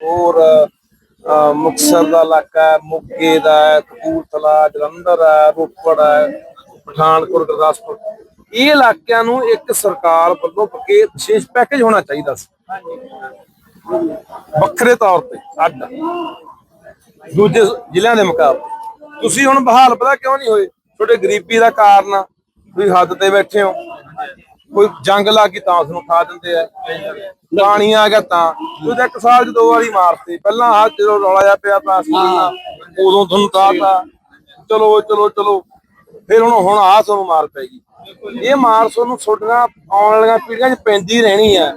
ਹੋਰ ਅਹ, ਮੁਕਤਸਰ ਦਾ ਇਲਾਕਾ ਹੈ ਮੋਗੇ ਦਾ ਹੈ ਕਪੂਰਥਲਾ ਜਲੰਧਰ ਹੈ ਰੋਪੜ ਹੈ ਪਠਾਨਕੋਟ ਗੁਰਦਾਸਪੁਰ। ਇਹ ਇਲਾਕਿਆਂ ਨੂੰ ਇੱਕ ਸਰਕਾਰ ਵੱਲੋਂ ਪਕੇ ਵਿਸ਼ੇਸ਼ ਪੈਕੇਜ ਹੋਣਾ ਚਾਹੀਦਾ ਸੀ। ਵੱਖਰੇ ਤੌਰ ਤੇ ਅੱਡ। ਦੂਜੇ ਜ਼ਿਲ੍ਹਿਆਂ ਦੇ ਮੁਕਾਬਲੇ। ਤੁਸੀਂ ਹੁਣ ਬਹਾਲ ਪਤਾ ਕਿਉਂ ਨਹੀਂ ਹੋਏ? ਤੁਹਾਡੇ ਗਰੀਬੀ ਦਾ ਕਾਰਨ ਆ। ਤੁਸੀਂ ਹੱਦ ਤੇ ਬੈਠੇ ਹੋ। ਕੋਈ ਜੰਗ ਲੱਗੀ ਤਾਂ ਉਸ ਨੂੰ ਖਾ ਦਿੰਦੇ ਆ। ਪਾਣੀ ਆ ਗਿਆ ਤਾਂ। ਤਾਂ ਇੱਕ ਸਾਲ ਚ ਦੋ ਵਾਰੀ ਮਾਰਤੇ। ਪਹਿਲਾਂ ਆਹ ਜਦੋਂ ਰੌਲਾ ਜਿਹਾ ਪਿਆ ਪਾਸ ਕਰਨਾ ਉਦੋਂ ਤੁਹਾਨੂੰ ਤਾਤਾ ਚਲੋ ਚਲੋ ਚਲੋ। ਫਿਰ ਹੁਣ ਹੁਣ ਆਹ ਤੁਹਾਨੂੰ ਮਾਰ ਪੈਗੀ ਇਹ ਮਾਰ ਤੁਹਾਨੂੰ ਤੁਹਾਡੀਆਂ ਆਉਣ ਵਾਲੀਆਂ ਪੀੜ੍ਹੀਆਂ 'ਚ ਪੈਂਦੀ ਰਹਿਣੀ ਆ।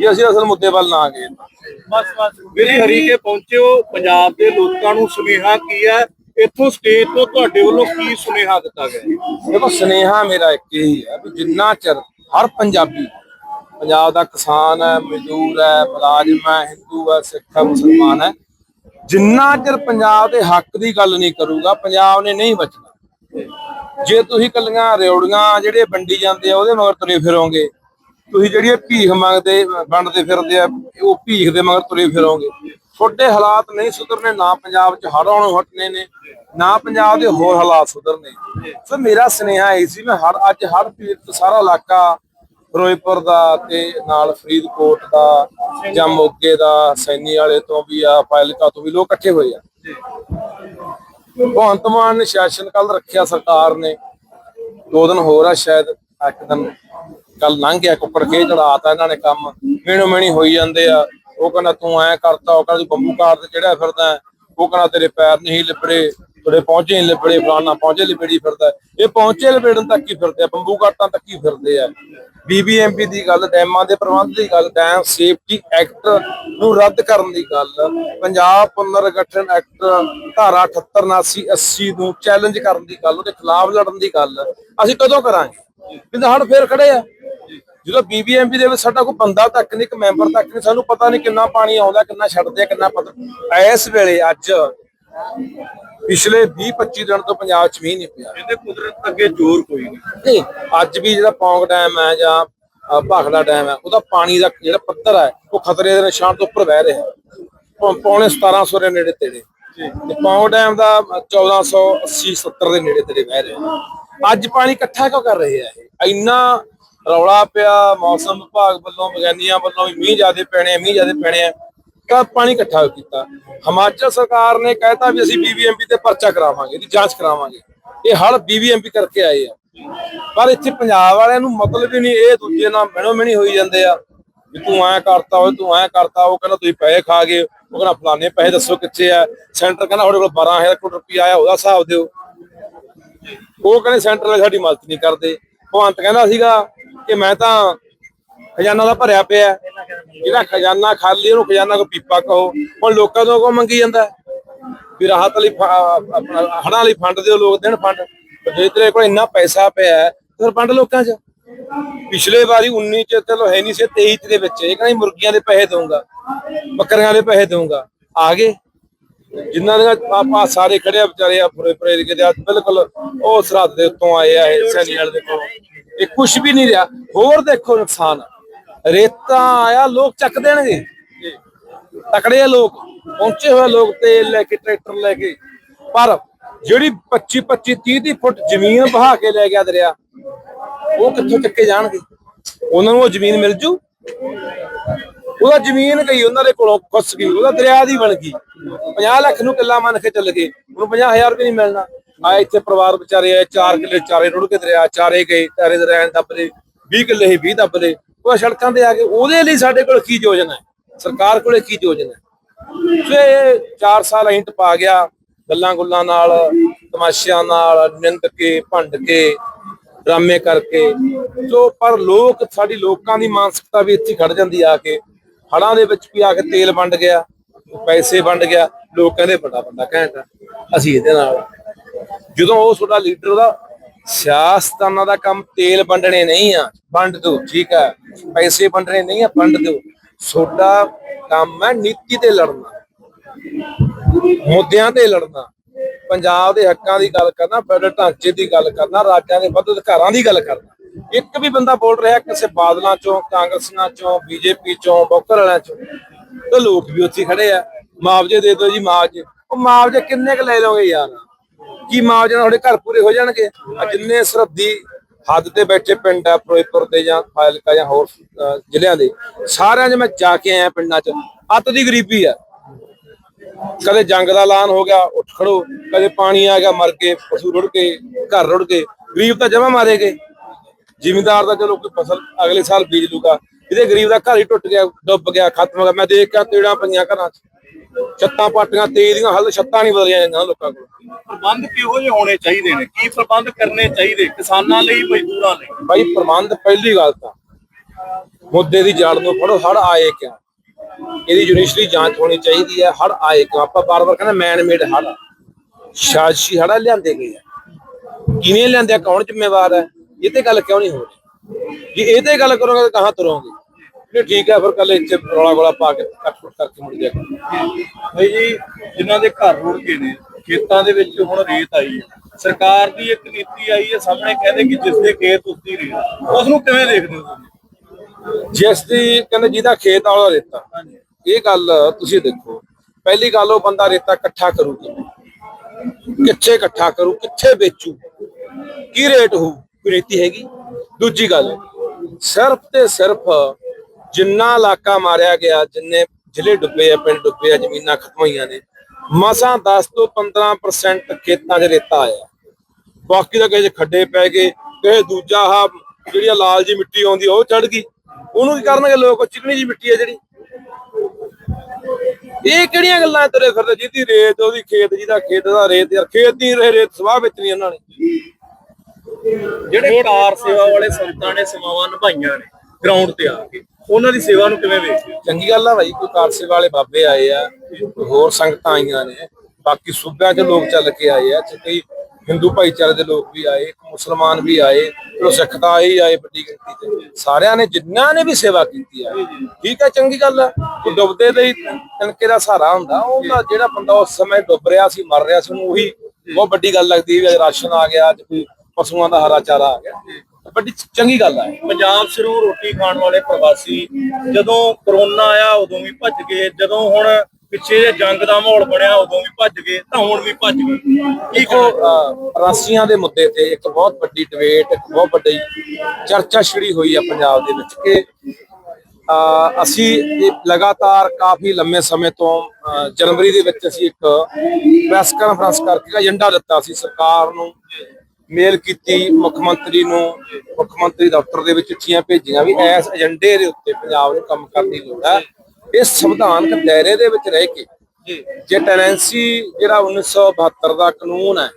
ਜੇ ਅਸੀਂ ਅਸਲ ਮੁੱਦੇ ਵੱਲ ਨਾ ਗਏ ਬਸ ਬਸ। ਵੀਰੇ ਹਰੀਕੇ ਪਹੁੰਚੇ ਹੋ ਪੰਜਾਬ ਦੇ ਲੋਕਾਂ ਨੂੰ ਸੁਨੇਹਾ ਕੀ ਹੈ? ਇੱਥੋਂ ਸਟੇਜ ਤੋਂ ਤੁਹਾਡੇ ਵੱਲੋਂ ਕੀ ਸੁਨੇਹਾ ਦਿੱਤਾ ਗਿਆ? ਦੇਖੋ ਸਨੇਹਾ ਮੇਰਾ ਇੱਕ ਹੀ ਹੈ ਵੀ ਜਿੰਨਾ ਚਿਰ ਹਰ ਪੰਜਾਬੀ, ਪੰਜਾਬ ਦਾ ਕਿਸਾਨ ਹੈ, ਮਜ਼ਦੂਰ ਹੈ, ਮੁਲਾਜ਼ਮ ਹੈ, ਹਿੰਦੂ ਹੈ, ਸਿੱਖ ਹੈ, ਮੁਸਲਮਾਨ ਹੈ, ਜਿੰਨਾ ਚਿਰ ਪੰਜਾਬ ਦੇ ਹੱਕ ਦੀ ਗੱਲ ਨਹੀਂ ਕਰੂਗਾ, ਪੰਜਾਬ ਨੇ ਨਹੀਂ ਬਚਣਾ। ਜੇ ਤੁਸੀਂ ਕੱਲੀਆਂ ਰਿਉੜੀਆਂ ਜਿਹੜੇ ਵੰਡੀ ਜਾਂਦੇ ਆ, ਉਹਦੇ ਮਗਰ ਤੁਰੇ ਫਿਰੋਗੇ। ਤੁਸੀਂ ਜਿਹੜੀ ਭੀਖ ਮੰਗਦੇ, ਵੰਡਦੇ ਫਿਰਦੇ ਆ, ਉਹ ਭੀਖ ਦੇ ਮਗਰ ਤੁਰੇ ਫਿਰੋਗੇ। ਤੁਹਾਡੇ ਹਾਲਾਤ ਨਹੀਂ ਸੁਧਰਨੇ, ਨਾ ਪੰਜਾਬ 'ਚ ਹੜ੍ਹ ਆਉਣੋਂ ਹਟਨੇ ਨੇ, ਨਾ ਪੰਜਾਬ ਦੇ ਹੋਰ ਹਾਲਾਤ ਸੁਧਰਨੇ। ਸੋ ਮੇਰਾ ਸੁਨੇਹਾ ਇਹ ਸੀ, ਮੈਂ ਹਰ ਅੱਜ ਹਰ ਪੀੜਤ ਸਾਰਾ ਇਲਾਕਾ ਫਿਰੋਜ਼ਪੁਰ ਦਾ ਤੇ ਨਾਲ ਫਰੀਦਕੋਟ ਦਾ ਜਾਂ ਮੋਗੇ ਦਾ ਸੈਣੀ ਵਾਲੇ ਤੋਂ ਵੀ ਆ ਫਾਇਲਕਾ ਤੋਂ ਵੀ ਲੋਕ ਇਕੱਠੇ ਹੋਏ ਆ। ਭਗਵੰਤ ਮਾਨ ਨੇ ਸੈਸ਼ਨ ਕੱਲ ਰੱਖਿਆ ਸਰਕਾਰ ਨੇ। ਦੋ ਦਿਨ ਹੋਰ ਆ ਸ਼ਾਇਦ, ਇੱਕ ਦਿਨ ਕੱਲ ਲੰਘ ਗਿਆ ਕੁੱਕੜ ਖੇ ਚੜਾਤਾ ਇਹਨਾਂ ਨੇ ਕੰਮ। ਮੇਣੋ ਮੇਣੀ ਹੋਈ ਜਾਂਦੇ ਆ। ਉਹ ਕਹਿੰਦਾ, ਤੂੰ ਐ ਕਰਤਾ, ਉਹ ਕਹਿੰਦਾ, ਤੂੰ ਬੰਬੂ ਕਾਰ ਤੇ ਚੜਿਆ ਫਿਰਦਾ ਉਹ ਕਹਿੰਦਾ, ਤੇਰੇ ਪੈਰ ਨਹੀਂ ਲਿਪੜੇ ਤੇਰੇ ਪਹੁੰਚੇ ਨਹੀਂ ਲਿਪੜੇ ਫਲਾਣਾ ਪਹੁੰਚੇ ਲਿਪੜੀ ਫਿਰਦਾ ਇਹ ਪਹੁੰਚੇ ਲਿਪੜਨ ਤੱਕ ਹੀ ਫਿਰਦੇ ਆ, ਬੰਬੂ ਕਾਟਾਂ ਤੱਕ ਹੀ ਫਿਰਦੇ ਆ। ਬੀਬੀਐਮਪੀ ਦੀ ਗੱਲ, ਡੈਮਾਂ ਦੇ ਪ੍ਰਬੰਧ ਦੀ ਗੱਲ ਡੈਮ ਸੇਫਟੀ ਐਕਟ ਨੂੰ ਰੱਦ ਕਰਨ ਦੀ ਗੱਲ, ਪੰਜਾਬ ਪੁਨਰਗਠਨ ਐਕਟ ਧਾਰਾ 78 80 ਨੂੰ ਚੈਲੰਜ ਕਰਨ ਦੀ ਗੱਲ, ਉਹਦੇ ਖਿਲਾਫ ਲੜਨ ਦੀ ਗੱਲ। ਅਸੀਂ ਕਦੋਂ ਕਰਾਂਗੇ? ਕਿੰਨਾ ਹੜ ਫੇਰ ਖੜੇ ਆ। ਜਦੋਂ ਬੀਬੀਐਮਪੀ ਦੇ ਵਿੱਚ ਸਾਡਾ ਕੋਈ ਬੰਦਾ ਤੱਕ ਨਹੀਂ ਇੱਕ ਮੈਂਬਰ ਤੱਕ ਨਹੀਂ ਸਾਨੂੰ ਪਤਾ ਨਹੀਂ ਕਿੰਨਾ ਪਾਣੀ ਆਉਂਦਾ, ਕਿੰਨਾ ਛੱਡਦੇ ਆ, ਕਿੰਨਾ ਪਤਾ ਇਸ ਵੇਲੇ ਅੱਜ ਪਿਛਲੇ 20 25 ਦਿਨ ਤੋਂ ਪੰਜਾਬ 'ਚ ਮੀਂਹ ਨਹੀਂ ਪਿਆ। ਕਹਿੰਦੇ ਕੁਦਰਤ ਅੱਗੇ ਜ਼ੋਰ ਕੋਈ ਨਹੀਂ। ਅੱਜ ਵੀ ਜਿਹੜਾ ਪੌਂਗ ਡੈਮ ਹੈ ਜਾਂ ਭਾਖੜਾ ਡੈਮ ਹੈ ਉਹਦਾ ਪਾਣੀ ਦਾ ਜਿਹੜਾ ਪੱਧਰ ਹੈ ਉਹ ਖਤਰੇ ਦੇ ਨਿਸ਼ਾਨ ਤੋਂ ਉੱਪਰ ਵਹਿ ਰਿਹਾ ਪੌਣੇ 1700 ਦੇ ਨੇੜੇ ਤੇੜੇ। ਤੇ ਪੌਂਗ ਡੈਮ ਦਾ 1480 70 ਦੇ ਨੇੜੇ ਤੇੜੇ ਵਹਿ ਰਿਹਾ ਅੱਜ ਪਾਣੀ ਇਕੱਠਾ ਕਿਉਂ ਕਰ ਰਹੇ ਆ ਇਹ ਇੰਨਾ ਰੌਲਾ ਪਿਆ ਮੌਸਮ ਵਿਭਾਗ ਵੱਲੋਂ ਵਿਗਿਆਨੀਆਂ ਵੱਲੋਂ ਵੀ ਮੀਂਹ ਜ਼ਿਆਦੇ ਪੈਣੇ ਮੀਂਹ ਜ਼ਿਆਦੇ ਪੈਣੇ ਆ। ਤਾਂ ਪਾਣੀ ਇਕੱਠਾ ਕੀਤਾ। ਹਿਮਾਚਲ ਸਰਕਾਰ ਨੇ ਕਹਿਤਾ ਵੀ ਅਸੀਂ ਬੀਬੀਐਮਪੀ ਤੇ ਪਰਚਾ ਕਰਾਵਾਂਗੇ, ਇਹਦੀ ਜਾਂਚ ਕਰਾਵਾਂਗੇ। ਇਹ ਹੜ ਬੀਬੀਐਮਪੀ ਕਰਕੇ ਆਏ ਆ। ਪਰ ਇੱਥੇ ਪੰਜਾਬ ਵਾਲਿਆਂ ਨੂੰ ਮਤਲਬ ਹੀ ਨਹੀਂ, ਇਹ ਦੂਜੇ ਨਾਲ ਮਿਣੋ ਮਿਣੀ ਹੋਈ ਜਾਂਦੇ ਆ। ਵੀ ਤੂੰ ਐ ਕਰਤਾ ਓਏ, ਤੂੰ ਐ ਕਰਤਾ, ਉਹ ਕਹਿੰਦਾ ਤੁਸੀਂ ਪੈਸੇ ਖਾ ਗਏ। ਉਹ ਕਹਿੰਦਾ ਫਲਾਣੇ ਪੈਸੇ ਦੱਸੋ ਕਿੱਥੇ ਆ। ਸੈਂਟਰ ਕਹਿੰਦਾ ਤੁਹਾਡੇ ਕੋਲ 12000 ਕਰੋੜ ਰੁਪਇਆ ਆਇਆ, ਉਹਦਾ ਹਿਸਾਬ ਦਿਓ। ਉਹ ਕਹਿੰਦੇ ਸੈਂਟਰ ਵਾਲੇ ਸਾਡੀ ਮਦਦ ਨਹੀਂ ਕਰਦੇ। ਭਗਵੰਤ ਕਹਿੰਦਾ ਸੀਗਾ ਕਿ ਮੈਂ ਤਾਂ ਖਜ਼ਾਨਾ ਦਾ ਭਰਿਆ ਪਿਆ ਜਿਹੜਾ ਖਜ਼ਾਨਾ ਖਾਲੀ ਉਹਨੂੰ ਖਜ਼ਾਨਾ ਕੋ ਪੀਪਾ ਕਹੋ। ਹੁਣ ਲੋਕਾਂ ਤੋਂ ਕੋ ਮੰਗੀ ਜਾਂਦਾ ਵੀ ਰਾਹਤ ਲਈ ਫ- ਆਪਣਾ ਹੜਾਂ ਲਈ ਫੰਡ ਦਿਓ, ਲੋਕ ਦੇਣ ਫੰਡ। ਜੇ ਤੇਰੇ ਕੋਲ ਇੰਨਾ ਪੈਸਾ ਪਿਆ ਤੇ ਫਿਰ ਫੰਡ ਲੋਕਾਂ 'ਚ। ਪਿਛਲੇ ਵਾਰੀ 19 ਚ ਚਲੋ ਹੈ ਨਹੀਂ ਸੀ 23 ਚ ਦੇ ਵਿੱਚ। ਇਹ ਕਹਿੰਦਾ ਮੁਰਗੀਆਂ ਦੇ ਪੈਸੇ ਦਊਂਗਾ, ਬੱਕਰੀਆਂ ਦੇ ਪੈਸੇ ਦਊਂਗਾ। ਆ ਗਏ। ਜਿਨ੍ਹਾਂ ਦੇ ਆਪਾਂ ਸਾਰੇ ਖੜੇ ਵਿਚਾਰੇ ਆ ਫੁਰੇ ਫੁਰੇ ਕੇ ਦੇ ਬਿਲਕੁਲ ਉਹ ਸਰਹੱਦ ਦੇ ਉੱਤੋਂ ਆਏ ਆ ਇਹ ਸੈਨੀ ਦੇ ਕੋਲ। ਇਹ ਕੁਝ ਵੀ ਨਹੀਂ ਰਿਹਾ। ਹੋਰ ਦੇਖੋ ਨੁਕਸਾਨ। ਰੇਤਾ ਆਇਆ, ਲੋਕ ਚੱਕ ਦੇਣਗੇ। ਤਕੜੇ ਆ ਲੋਕ। ਪਹੁੰਚੇ ਹੋਏ ਲੋਕ ਤੇਲ ਲੈ ਕੇ, ਟਰੈਕਟਰ ਲੈ ਕੇ। ਪਰ ਜਿਹੜੀ 25 25 30 30 ਫੁੱਟ ਜ਼ਮੀਨ ਬਹਾ ਕੇ ਲੈ ਗਿਆ ਦਰਿਆ, ਉਹ ਕਿੱਥੋਂ ਚੱਕੇ ਜਾਣਗੇ? ਉਹਨਾਂ ਨੂੰ ਉਹ ਜ਼ਮੀਨ ਮਿਲ ਜੂ? ਉਹਦਾ ਜ਼ਮੀਨ ਗਈ, ਉਹਨਾਂ ਦੇ ਕੋਲੋਂ ਖੁੱਸ ਗਈ, ਉਹਦਾ ਦਰਿਆ ਦੀ ਬਣ ਗਈ। 50 ਲੱਖ ਨੂੰ ਕਿੱਲਾ ਮੰਨ ਕੇ ਚੱਲ ਗਏ ਉਹਨੂੰ 50000 ਰੁਪਏ ਨਹੀਂ ਮਿਲਣਾ। ਆ ਇੱਥੇ ਪਰਿਵਾਰ ਵਿਚਾਰੇ ਆ ਚਾਰ ਕਿੱਲੇ ਚਾਰੇ ਰੁੜ ਕੇ ਦਰਿਆ, ਚਾਰੇ ਗਏ, ਚਾਰੇ ਦਰਿਆ ਦੱਬ ਲਏ 20 ਕਿੱਲੇ ਹੀ 20 ਦੱਬ ਉਹ ਸੜਕਾਂ ਤੇ ਆ ਕੇ ਉਹਦੇ ਲਈ ਸਾਡੇ ਕੋਲ ਕੀ ਯੋਜਨਾ ਹੈ? ਸਰਕਾਰ ਕੋਲੇ ਕੀ ਯੋਜਨਾ ਹੈ? ਸੋ ਇਹ 4 ਸਾਲ ਅਸੀਂ ਟਪਾ ਗਿਆ, ਗੱਲਾਂ ਗੁੱਲਾਂ ਨਾਲ, ਤਮਾਸ਼ਿਆਂ ਨਾਲ, ਨਿੰਦ ਕੇ, ਭੰਡ ਕੇ, ਡਰਾਮੇ ਕਰਕੇ। ਸੋ ਪਰ ਲੋਕ, ਸਾਡੀ ਲੋਕਾਂ ਦੀ ਮਾਨਸਿਕਤਾ ਵੀ ਇੱਥੇ ਹੀ ਖੜ ਜਾਂਦੀ ਆ ਕੇ ਹੜਾਂ ਦੇ ਵਿੱਚ ਵੀ ਆ ਕੇ ਤੇਲ ਵੰਡ ਗਿਆ, ਪੈਸੇ ਵੰਡ ਗਿਆ, ਲੋਕ ਕਹਿੰਦੇ ਵੱਡਾ ਵੱਡਾ ਘੈਂਟਾ ਅਸੀਂ ਇਹਦੇ ਨਾਲ ਜਦੋਂ ਉਹ ਤੁਹਾਡਾ ਲੀਡਰ ਦਾ ਸਿਆਸਤਾਨਾਂ ਦਾ ਕੰਮ ਤੇਲ ਵੰਡਣੇ ਨਹੀਂ ਆ, ਵੰਡ ਦਿਓ, ਠੀਕ ਹੈ ਪੈਸੇ ਵੰਡਣੇ ਨਹੀਂ ਆ, ਵੰਡ ਦਿਓ। ਤੁਹਾਡਾ ਕੰਮ ਹੈ ਨੀਤੀ ਤੇ ਲੜਨਾ, ਮੁੱਦਿਆਂ ਤੇ ਲੜਨਾ। ਪੰਜਾਬ ਦੇ ਹੱਕਾਂ ਦੀ ਗੱਲ ਕਰਨਾ ਫੈਡਰਲ ਢਾਂਚੇ ਦੀ ਗੱਲ ਕਰਨਾ ਰਾਜਾਂ ਦੇ ਵੱਧ ਅਧਿਕਾਰਾਂ ਦੀ ਗੱਲ ਕਰਨਾ ਇੱਕ ਵੀ ਬੰਦਾ ਬੋਲ ਰਿਹਾ ਕਿਸੇ ਬਾਦਲਾਂ ਚੋਂ ਕਾਂਗਰਸੀਆਂ ਚੋਂ ਬੀਜੇਪੀ ਚੋਂ ਬੋਕਰ ਵਾਲਿਆਂ ਚੋਂ ਤੇ ਲੋਕ ਵੀ ਉੱਥੇ ਖੜੇ ਆ। ਮੁਆਵਜ਼ੇ ਦੇ ਦਿਓ ਜੀ ਮੁਆਵਜ਼ੇ। ਉਹ ਮੁਆਵਜ਼ੇ ਕਿੰਨੇ ਕੁ ਲੈ ਲਓਗੇ ਯਾਰ? ਕੀ ਮੁਆਵਜ਼ੇ ਨਾਲ ਤੁਹਾਡੇ ਘਰ ਪੂਰੇ ਹੋ ਜਾਣਗੇ? ਜਿੰਨੇ ਸਰਹੱਦੀ ਹੱਦ ਤੇ ਬੈਠੇ ਪਿੰਡ ਆ ਫਿਰੋਜ਼ਪੁਰ ਦੇ ਜਾਂ ਫਾਜ਼ਿਲਕਾ ਜਾਂ ਹੋਰ ਅਹ, ਜ਼ਿਲ੍ਹਿਆਂ ਦੇ ਸਾਰਿਆਂ 'ਚ ਮੈਂ ਜਾ ਕੇ ਆਇਆ ਪਿੰਡਾਂ 'ਚ। ਅੱਤ ਦੀ ਗਰੀਬੀ ਆ। ਕਦੇ ਜੰਗ ਦਾ ਐਲਾਨ ਹੋ ਗਿਆ ਉੱਠ ਖੜੋ। ਕਦੇ ਪਾਣੀ ਆ ਗਿਆ ਮਰ ਕੇ ਪਸ਼ੂ ਰੁੜ ਕੇ ਘਰ ਰੁੜ ਕੇ ਗਰੀਬ ਤਾਂ ਜਮਾ ਮਾਰੇ ਗਏ। ਜ਼ਿਮੀਂਦਾਰ ਦਾ ਚਲੋ ਕੋਈ ਫਸਲ ਅਗਲੇ ਸਾਲ ਬੀਜ ਲੂਗਾ ਇਹਦੇ ਗਰੀਬ ਦਾ ਘਰ ਹੀ ਟੁੱਟ ਗਿਆ ਡੁੱਬ ਗਿਆ ਖਤਮ ਹੋ ਗਿਆ ਮੈਂ ਦੇਖ ਕੇ ਤੇੜਾਂ ਪਈਆਂ ਘਰਾਂ 'ਚ। ਛੱਤਾਂ ਪਾਟੀਆਂ ਤੇਜ਼ ਦੀਆਂ ਹਾਲੇ ਛੱਤਾਂ ਨਹੀਂ ਬਦਲੀਆਂ ਜਾਂਦੀਆਂ ਲੋਕਾਂ ਕੋਲ। ਪ੍ਰਬੰਧ ਕਿਹੋ ਜਿਹੇ ਹੋਣੇ ਚਾਹੀਦੇ ਨੇ? ਕੀ ਪ੍ਰਬੰਧ ਕਰਨੇ ਚਾਹੀਦੇ ਕਿਸਾਨਾਂ ਲਈ ਮਜ਼ਦੂਰਾਂ ਲਈ? ਭਾਈ ਪ੍ਰਬੰਧ ਪਹਿਲੀ ਗੱਲ ਤਾਂ ਮੁੱਦੇ ਦੀ ਜੜ ਨੂੰ ਫੜੋ ਹੜ ਆਏ ਕਿਉਂ? ਇਹਦੀ ਯੂਨੀਵਰਸਿਟੀ ਜਾਂਚ ਹੋਣੀ ਚਾਹੀਦੀ ਹੈ ਹੜ ਆਏ ਕਿਉਂ? ਆਪਾਂ ਬਾਰ-ਬਾਰ ਕਹਿੰਦੇ ਮੈਨ ਮੇਡ ਹੜ ਸਾਜ਼ਿਸ਼ੀ ਹੜਾ ਲਿਆਂਦੇ ਗਏ ਆ। ਕਿਵੇਂ ਲਿਆਂਦੇ ਕੌਣ ਜ਼ਿੰਮੇਵਾਰ ਹੈ? ਇਹ ਤੇ ਗੱਲ ਕਿਉਂ ਨਹੀਂ ਹੋ ਰਹੀ? ਜੇ ਇਹ ਤੇ ਗੱਲ ਕਰੋਗੇ ਤਾਂ ਕਹਾਂ ਤੁਰੋਗੇ? ਨਹੀਂ ਠੀਕ ਹੈ ਫਿਰ ਕੱਲ ਇੱਥੇ ਰੌਲਾ ਗੋਲਾ ਪਾ ਕੇ ਕੱਟ ਕੁੱਟ ਕਰਕੇ ਮੁੜ ਜਾ ਭਾਈ ਜੀ ਜਿਨ੍ਹਾਂ ਦੇ ਘਰ ਰੁੜ ਗਏ ਨੇ ਖੇਤਾਂ ਦੇ ਵਿੱਚ ਹੁਣ ਰੇਤ ਆਈ ਹੈ। ਸਰਕਾਰ ਦੀ ਇੱਕ ਨੀਤੀ ਆਈ ਹੈ ਸਾਹਮਣੇ ਕਹਿੰਦੇ ਕਿ ਜਿਸ ਦੇ ਖੇਤ ਉਸ ਦੀ ਰੇਤ ਉਸ ਨੂੰ ਕਿਵੇਂ ਦੇਖਦੇ ਹੋ ਤੁਸੀਂ? ਜਿਸ ਦੀ ਕਹਿੰਦੇ ਜਿਹਦਾ ਖੇਤ ਵਾਲਾ ਰੇਤਾ। ਇਹ ਗੱਲ ਤੁਸੀਂ ਦੇਖੋ ਪਹਿਲੀ ਗੱਲ ਉਹ ਬੰਦਾ ਰੇਤਾ ਇਕੱਠਾ ਕਰੂਗਾ ਕਿੱਥੇ ਇਕੱਠਾ ਕਰੂ? ਕਿੱਥੇ ਵੇਚੂ? ਕੀ ਰੇਟ ਹੋਊ? ਕੋਈ ਨੀਤੀ ਹੈਗੀ। ਦੂਜੀ ਗੱਲ, ਸਿਰਫ ਤੇ ਸਿਰਫ ਜਿੰਨਾ ਇਲਾਕਾ ਮਾਰਿਆ ਗਿਆ, ਜਿੰਨੇ ਜ਼ਿਲ੍ਹੇ ਡੁੱਬੇ ਆ, ਪਿੰਡ ਡੁੱਬੇ ਆ, ਜ਼ਮੀਨਾਂ ਖਤਮ ਹੋਈਆਂ ਨੇ, ਮਸਾਂ 10 ਤੋਂ 15% ਖੇਤਾਂ 'ਚ ਰੇਤਾ ਆਇਆ। ਬਾਕੀ ਤਾਂ ਕਿਸੇ ਖੱਡੇ ਪੈ ਗਏ ਕਿਸੇ ਦੂਜਾ ਆ ਜਿਹੜੀ ਆਹ ਲਾਲ ਜੀ ਮਿੱਟੀ ਆਉਂਦੀ, ਉਹ ਚੜ ਗਈ। ਉਹਨੂੰ ਕੀ ਕਰਨਗੇ ਲੋਕ? ਉਹ ਚਿਕਨੀ ਜੀ ਮਿੱਟੀ ਆ ਜਿਹੜੀ। ਇਹ ਕਿਹੜੀਆਂ ਗੱਲਾਂ ਤੇਰੇ ਫਿਰਦੇ? ਜਿਹਦੀ ਰੇਤ, ਉਹਦੀ ਖੇਤ, ਜਿਹਦਾ ਖੇਤ ਦਾ ਰੇਤ, ਯਾਰ ਖੇਤ ਦੀ ਰਹੇ ਰੇਤ ਸਵਾਹ ਵਿੱਚ ਨਹੀਂ ਇਹਨਾਂ ਨੇ। ਜਿਹੜੇ ਕਾਰ ਸੇਵਾ ਵਾਲੇ ਸੰਤਾਂ ਨੇ ਸੇਵਾਵਾਂ ਨਿਭਾਈਆਂ ਨੇ ਗਰਾਊਂਡ ਤੇ ਆ ਕੇ, ਉਹਨਾਂ ਦੀ ਸੇਵਾ ਨੂੰ ਕਿਵੇਂ ਵੇਖਦੇ ਚੰਗੀ ਗੱਲ ਆ ਭਾਈ ਕੋਈ ਕਾਰਸੇ ਵਾਲੇ ਬਾਬੇ ਆਏ ਆ, ਹੋਰ ਸੰਗਤਾਂ ਆਈਆਂ ਨੇ, ਬਾਕੀ ਸੂਬਿਆਂ 'ਚ ਲੋਕ ਚੱਲ ਕੇ ਆਏ ਆ ਤੇ ਕਈ ਹਿੰਦੂ ਭਾਈਚਾਰੇ ਦੇ ਲੋਕ ਵੀ ਆਏ ਮੁਸਲਮਾਨ ਵੀ ਆਏ, ਚਲੋ ਸਿੱਖ ਤਾਂ ਆਏ ਹੀ ਆਏ ਵੱਡੀ ਗਿਣਤੀ 'ਚ, ਸਾਰਿਆਂ ਨੇ ਜਿਨ੍ਹਾਂ ਨੇ ਵੀ ਸੇਵਾ ਕੀਤੀ ਆ, ਠੀਕ ਹੈ ਚੰਗੀ ਗੱਲ ਆ, ਕੋਈ ਡੁੱਬਦੇ ਦੇ ਹੀ ਤਣਕੇ ਦਾ ਸਹਾਰਾ ਹੁੰਦਾ ਉਹਦਾ ਜਿਹੜਾ ਬੰਦਾ ਉਸ ਸਮੇਂ ਡੁੱਬ ਰਿਹਾ ਸੀ, ਮਰ ਰਿਹਾ ਸੀ, ਉਹਨੂੰ ਉਹੀ ਬਹੁਤ ਵੱਡੀ ਗੱਲ ਲੱਗਦੀ ਵੀ ਰਾਸ਼ਨ ਆ ਗਿਆ, ਅੱਜ ਕੋਈ ਪਸ਼ੂਆਂ ਦਾ ਹਰਾ ਚਾਰਾ ਆ ਗਿਆ। ਵੱਡੀ ਚੰਗੀ ਗੱਲ ਆ। ਪੰਜਾਬ ਸਿਰੋਂ ਰੋਟੀ ਖਾਣ ਵਾਲੇ ਪ੍ਰਵਾਸੀ ਜਦੋਂ ਕਰੋਨਾ ਆਇਆ ਉਦੋਂ ਵੀ ਭੱਜ ਗਏ ਜਦੋਂ ਹੁਣ ਪਿੱਛੇ ਜੇ ਜੰਗ ਦਾ ਮਾਹੌਲ ਬਣਿਆ ਉਦੋਂ ਵੀ ਭੱਜ ਗਏ ਤਾਂ ਹੁਣ ਵੀ ਭੱਜ ਗਏ। ਕੀ ਦੇਖੋ ਪ੍ਰਵਾਸੀਆਂ ਦੇ ਮੁੱਦੇ ਤੇ ਇੱਕ ਬਹੁਤ ਵੱਡੀ ਡਿਬੇਟ ਇੱਕ ਬਹੁਤ ਵੱਡੀ ਚਰਚਾ ਛਿੜੀ ਹੋਈ ਆ ਪੰਜਾਬ ਦੇ ਵਿੱਚ ਕਿ ਅਸੀਂ ਇਹ ਲਗਾਤਾਰ ਕਾਫੀ ਲੰਮੇ ਸਮੇਂ ਤੋਂ ਜਨਵਰੀ ਦੇ ਵਿੱਚ ਅਸੀਂ ਇੱਕ ਪ੍ਰੈਸ ਕਾਨਫਰੰਸ ਕਰਕੇ ਏਜੰਡਾ ਦਿੱਤਾ ਸੀ ਸਰਕਾਰ ਨੂੰ। ਮੇਲ ਕੀਤੀ ਮੁੱਖ ਮੰਤਰੀ ਨੂੰ ਮੁੱਖ ਮੰਤਰੀ ਦਫ਼ਤਰ ਦੇ ਵਿੱਚ ਚਿੱਠੀਆਂ ਭੇਜੀਆਂ ਵੀ ਇਸ ਏਜੰਡੇ ਦੇ ਉੱਤੇ ਪੰਜਾਬ ਨੂੰ ਕੰਮ ਕਰਨ ਦੀ ਲੋੜ ਹੈ ਇਸ ਸੰਵਿਧਾਨਕ ਦਾਇਰੇ ਦੇ ਵਿੱਚ ਰਹਿ ਕੇ ਜੇ। ਟੈਨੈਂਸੀ ਜਿਹੜਾ 1972 ਦਾ ਕਾਨੂੰਨ ਹੈ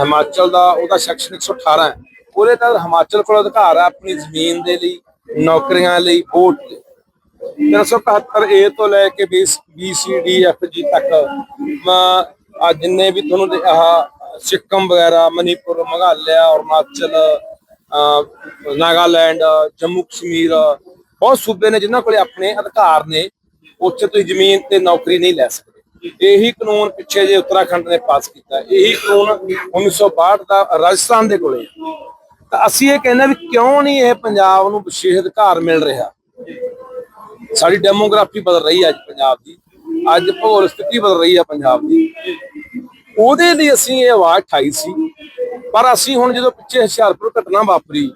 ਹਿਮਾਚਲ ਦਾ ਉਹਦਾ ਸੈਕਸ਼ਨ 118 ਹੈ। ਉਹਦੇ ਤਹਿਤ ਹਿਮਾਚਲ ਕੋਲ ਅਧਿਕਾਰ ਹੈ ਆਪਣੀ ਜ਼ਮੀਨ ਦੇ ਲਈ ਨੌਕਰੀਆਂ ਲਈ ਵੋਟ ਲਈ। 371 ਏ ਤੋਂ ਲੈ ਕੇ B C D F G ਤੱਕ ਆ ਜਿੰਨੇ ਵੀ ਤੁਹਾਨੂੰ ਆਹ ਸਿੱਕਮ ਵਗੈਰਾ ਮਨੀਪੁਰ ਮੇਘਾਲਿਆ ਅਰੁਣਾਚਲ ਅਹ, ਨਾਗਾਲੈਂਡ ਜੰਮੂ ਕਸ਼ਮੀਰ ਬਹੁਤ ਸੂਬੇ ਨੇ ਜਿਨ੍ਹਾਂ ਕੋਲੇ ਆਪਣੇ ਅਧਿਕਾਰ ਨੇ। ਉੱਥੇ ਤੁਸੀਂ ਜ਼ਮੀਨ ਤੇ ਨੌਕਰੀ ਨਹੀਂ ਲੈ ਸਕਦੇ। ਇਹੀ ਕਾਨੂੰਨ ਪਿੱਛੇ ਜੇ ਉੱਤਰਾਖੰਡ ਨੇ ਪਾਸ ਕੀਤਾ। ਇਹੀ ਕਾਨੂੰਨ 1962 ਦਾ ਰਾਜਸਥਾਨ ਦੇ ਕੋਲੇ ਤਾਂ ਅਸੀਂ ਇਹ ਕਹਿੰਦੇ ਵੀ ਕਿਉਂ ਨਹੀਂ ਇਹ ਪੰਜਾਬ ਨੂੰ ਵਿਸ਼ੇਸ਼ ਅਧਿਕਾਰ ਮਿਲ ਰਿਹਾ? ਸਾਡੀ ਡੈਮੋਗ੍ਰਾਫੀ ਬਦਲ ਰਹੀ ਹੈ ਅੱਜ ਪੰਜਾਬ ਦੀ। ਅੱਜ ਭੂਗੋਲ ਸਥਿਤੀ ਬਦਲ ਰਹੀ ਹੈ ਪੰਜਾਬ ਦੀ। ਉਹਦੇ ਲਈ ਅਸੀਂ ਇਹ ਆਵਾਜ਼ ਉਠਾਈ ਸੀ। ਪਰ ਅਸੀਂ ਹੁਣ ਜਦੋਂ ਪਿੱਛੇ ਹੁਸ਼ਿਆਰਪੁਰ ਘਟਨਾ ਵਾਪਰੀ,